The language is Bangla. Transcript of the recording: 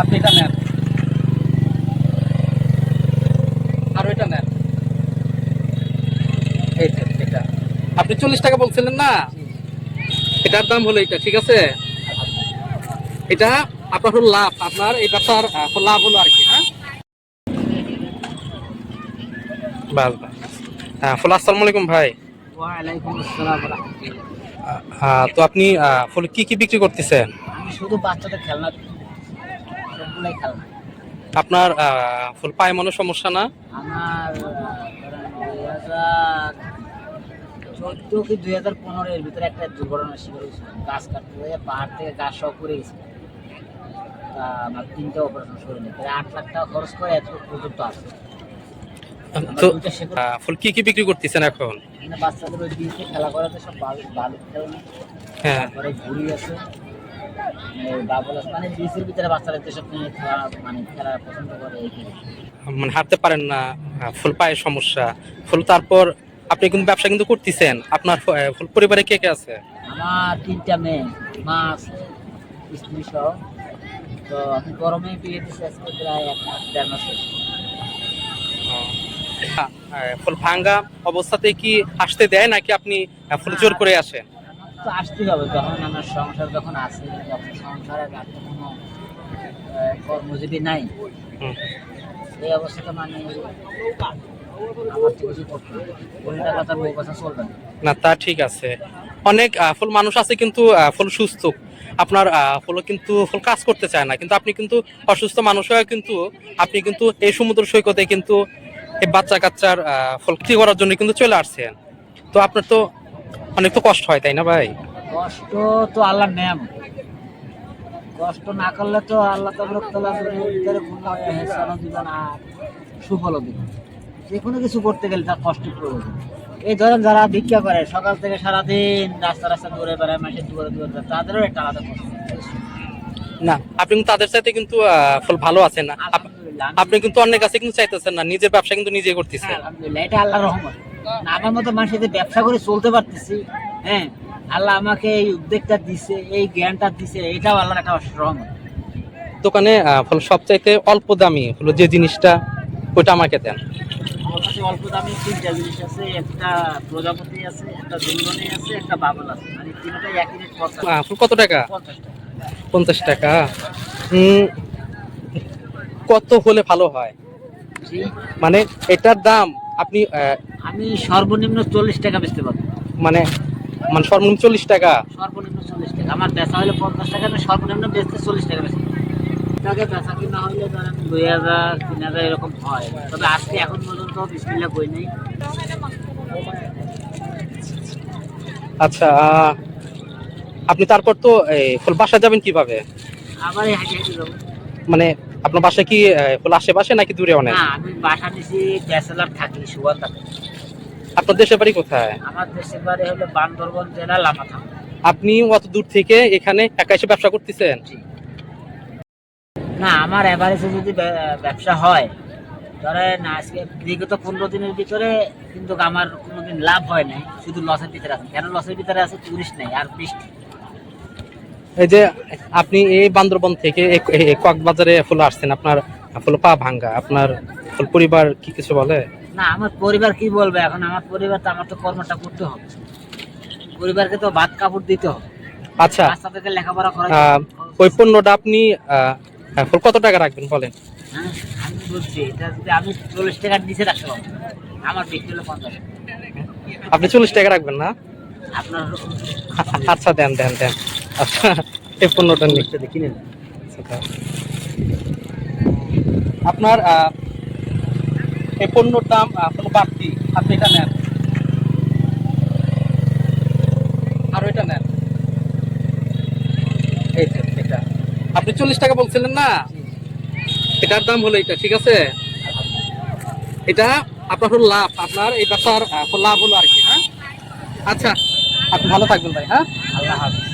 আপনি এটা নেন। আর ওইটা নেন। এই এটা। আপনি চল্লিশ টাকা বলছিলেন না? এটার দাম হলো এটা ঠিক আছে? এটা আপনার হলো লাভ আপনার এই ব্যবসার লাভ হলো আর কি হ্যাঁ? বাস বাস হ্যাঁ ফুল আসসালামু আলাইকুম ভাই। তো আপনি ফুল কি কি বিক্রি করতেছেন? শুধু বাচ্চাদের খেলনা সবগুলাই খেলনা আপনার ফুল পায়ে মনে সমস্যা না? আমার চোদ্দ কি দুই হাজার পনেরো এর ভিতরে একটা দুর্ঘটনা শিকার হয়েছিল। গাছ কাটতে হয়ে পাহাড় থেকে গাছ সব পড়ে গেছে। তা আমার তিনটে অপারেশন শরীরে প্রায় আট লাখ টাকা খরচ করে এত পর্যন্ত আছে। তো ফুল কি কি বিক্রি করতেছেন এখন? বাচ্চাদের ওই দিকে খেলা করাতে সব বালু খেলনা। হ্যাঁ। তারপরে ঘুড়ি আছে। মানে মানে বিচের ভিতরে বাচ্চারা যেসব নিয়ে খেলা মানে খেলা পছন্দ করে মানে হাঁটতে পারেন না ফুল পায়ের সমস্যা। ফুল তারপর আপনি কিন্তু ব্যবসা কিন্তু করতেছেন। আপনার ফুল পরিবারে কে কে আছে? আমার তিনটা মেয়ে মাছ স্ত্রী সহ। তো আমি গরমে বিয়ে দিচ্ছি আজকে প্রায় এক মাস দেড় মাস ফুল ভাঙ্গা অবস্থাতে কি আসতে দেয় নাকি আপনি ফুল জোর করে আসেন? তো আসতেই হবে যখন আমার সংসার যখন আছে সংসারে আর তো কোনো কর্মজীবী নাই। এই অবস্থাতে মানে না। তা ঠিক আছে। অনেক ফুল মানুষ আছে কিন্তু ফুল সুস্থ। আপনার ফুল কিন্তু ফুল কাজ করতে চায় না। কিন্তু আপনি কিন্তু অসুস্থ মানুষ হয়ে কিন্তু, আপনি কিন্তু এই সমুদ্র সৈকতে কিন্তু এই বাচ্চা কাচ্চার ফুল করার জন্য কিন্তু চলে আসছেন। তো আপনার তো অনেক তো কষ্ট হয় তাই না ভাই? কষ্ট তো আল্লাহ নেম কষ্ট না করলে তো আল্লাহ আর সুফল যে কোনো কিছু করতে গেলে তার কষ্ট প্রয়োজন। এই ধরেন যারা ভিক্ষা করে সকাল থেকে সারাদিন রাস্তা রাস্তা ঘুরে বেড়ায় মাসের দূরে বেড়ায়, তাদেরও একটা আলাদা কষ্ট। না আপনি তাদের সাথে কিন্তু ফুল ভালো আছেন না। আপনি কিন্তু অনেক কাছে কিন্তু চাইতেছেন না নিজের ব্যবসা কিন্তু নিজে করতেছেন। এটা আল্লাহর রহমত। আমার মতো মানুষের ব্যবসা করে চলতে পারতেছি হ্যাঁ? আল্লাহ আমাকে এই উদ্যোগটা দিছে এই জ্ঞানটা দিছে এটাও আল্লাহর একটা রহমত। দোকানে ফুল সবচাইতে অল্প দামি হলো যে জিনিসটা ওইটা আমাকে দেন। অল্প দামি তিনটা জিনিস আছে একটা প্রজাপতি আছে একটা দুলবনি আছে একটা বাবল আছে মানে তিনটাই একই রেট পঞ্চাশ কত টাকা? পঞ্চাশ টাকা। কত হলে ভালো হয়? মানে এটার দাম আপনি আমি সর্বনিম্ন চল্লিশ টাকা বেচতে পারব। মানে মানে সর্বনিম্ন চল্লিশ টাকা? সর্বনিম্ন চল্লিশ টাকা। আমার বেচা হলে পঞ্চাশ টাকা আমি সর্বনিম্ন বেচতে চল্লিশ টাকা বেচতে বেচা কিনা হলে ধরেন দুই হাজার তিন হাজার এরকম হয়। তবে আজকে এখন পর্যন্ত বিসমিল্লা নেই। আচ্ছা আপনি তারপর তো বাসা যাবেন কীভাবে? আবার এই হাঁটি হাঁটি যাব। মানে আপনার বাসা কি আশেপাশে নাকি দূরে অনেক? আমি বাসা নিছি ব্যাচেলার থাকি সুগন্ধাতে আপনার দেশের বাড়ি কোথায়? আমার দেশের বাড়ি হলো বান্দরবন জেলা লামাথাম আপনি অত দূর থেকে এখানে একা এসে ব্যবসা করতেছেন? না আমার এভারেজে যদি ব্যা- ব্যবসা হয় ধরেন আজকে বিগত পনেরো দিনের ভিতরে কিন্তু আমার কোনোদিন লাভ হয় নাই শুধু লসের ভিতরে আছে। কেন লসের ভিতরে আছে? টুরিস্ট নেই আর বৃষ্টি। এই যে আপনি এই বান্দরবন থেকে কক্সবাজারে ফুল আসছেন আপনার ফুল পা ভাঙ্গা আপনার ফুল পরিবার কি কিছু বলে? না আমার পরিবার কি বলবে? এখন আমার পরিবার তো আমার তো কর্মটা করতে হবে। পরিবারকে তো ভাত কাপড় দিতে হবে। আচ্ছা বাচ্চাদেরকে লেখাপড়া করা ওই পণ্যটা আপনি ফুল কত টাকা রাখবেন বলেন? হ্যাঁ আমি বলছি এটা যদি আমি চল্লিশ টাকার নিচে রাখতে পারব আমার বিক্রি হলো পঞ্চাশ আপনি চল্লিশ টাকা রাখবেন না? আপনার আচ্ছা দেন দেন দেন। এই পণ্যটা নিয়ে। কিনে। আপনার এই পণ্যর দাম কোনো বাড়তি আপনি এটা নেন। আর ওইটা নেন। এই এটা। আপনি চল্লিশ টাকা বলছিলেন না? এটার দাম হলো এটা, ঠিক আছে? এটা আপনার হলো লাভ, আপনার এই ব্যবসার লাভ হলো আর কি হ্যাঁ? আচ্ছা আপনি ভালো থাকবেন ভাই হ্যাঁ? আল্লাহ হাফিজ।